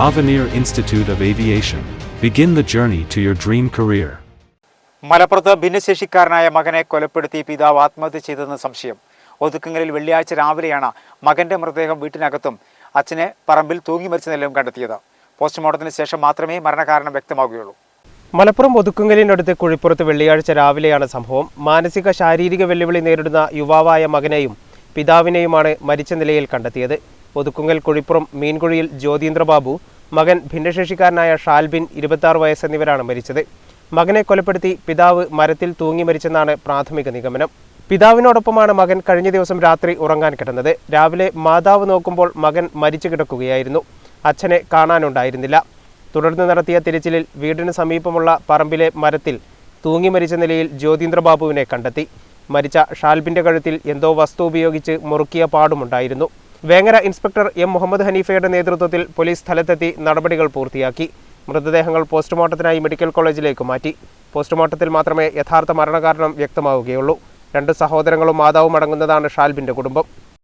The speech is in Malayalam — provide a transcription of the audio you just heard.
Avenir Institute of Aviation. Begin the journey to your dream career. മലപ്പുറത്ത് ഭിന്നശേഷിക്കാരനായ മകനെ കൊലപ്പെടുത്തി പിതാവ് ആത്മഹത്യ ചെയ്തെന്ന് സംശയം. ഒതുക്കങ്ങളിൽ വെള്ളിയാഴ്ച രാവിലെയാണ് മകന്റെ മൃതദേഹം വീട്ടിനകത്തും അച്ഛനെ പറമ്പിൽ തൂങ്ങി മരിച്ച നിലയും കണ്ടെത്തിയത്. പോസ്റ്റ്മോർട്ടത്തിന് ശേഷം മാത്രമേ മരണകാരണം വ്യക്തമാകുകയുള്ളൂ. മലപ്പുറം ഒതുക്കുങ്കലിനടുത്ത് കുഴിപ്പുറത്ത് വെള്ളിയാഴ്ച രാവിലെയാണ് സംഭവം. മാനസിക ശാരീരിക വെല്ലുവിളി നേരിടുന്ന യുവാവായ മകനെയും പിതാവിനെയുമാണ് മരിച്ച നിലയിൽ കണ്ടെത്തിയത്. ഒതുക്കുങ്ങൽ കുഴിപ്പുറം മീൻകുഴിയിൽ ജ്യോതീന്ദ്രബാബു മകൻ ഭിന്നശേഷിക്കാരനായ ഷാൽബിൻ ഇരുപത്തി വയസ്സ് എന്നിവരാണ് മരിച്ചത്. മകനെ കൊലപ്പെടുത്തി പിതാവ് മരത്തിൽ തൂങ്ങി മരിച്ചെന്നാണ് പ്രാഥമിക നിഗമനം. പിതാവിനോടൊപ്പമാണ് മകൻ കഴിഞ്ഞ ദിവസം രാത്രി ഉറങ്ങാൻ കിടന്നത്. രാവിലെ മാതാവ് നോക്കുമ്പോൾ മകൻ മരിച്ചു കിടക്കുകയായിരുന്നു. അച്ഛനെ കാണാനുണ്ടായിരുന്നില്ല. തുടർന്ന് നടത്തിയ തിരച്ചിലിൽ വീടിന് സമീപമുള്ള പറമ്പിലെ മരത്തിൽ തൂങ്ങി മരിച്ച നിലയിൽ ജ്യോതീന്ദ്രബാബുവിനെ കണ്ടെത്തി. മരിച്ച ഷാൽബിന്റെ കഴുത്തിൽ എന്തോ വസ്തു ഉപയോഗിച്ച് മുറുക്കിയ പാടുമുണ്ടായിരുന്നു. വേങ്ങര ഇൻസ്പെക്ടർ എം മുഹമ്മദ് ഹനീഫയുടെ നേതൃത്വത്തിൽ പോലീസ് സ്ഥലത്തെത്തി നടപടികൾ പൂർത്തിയാക്കി. മൃതദേഹങ്ങൾ പോസ്റ്റ്മോർട്ടത്തിനായി മെഡിക്കൽ കോളേജിലേക്ക് മാറ്റി. പോസ്റ്റ്മോർട്ടത്തിൽ മാത്രമേ യഥാർത്ഥ മരണകാരണം വ്യക്തമാവുകയുള്ളൂ. രണ്ട് സഹോദരങ്ങളും മാതാവും അടങ്ങുന്നതാണ് ഷാൽബിന്റെ കുടുംബം.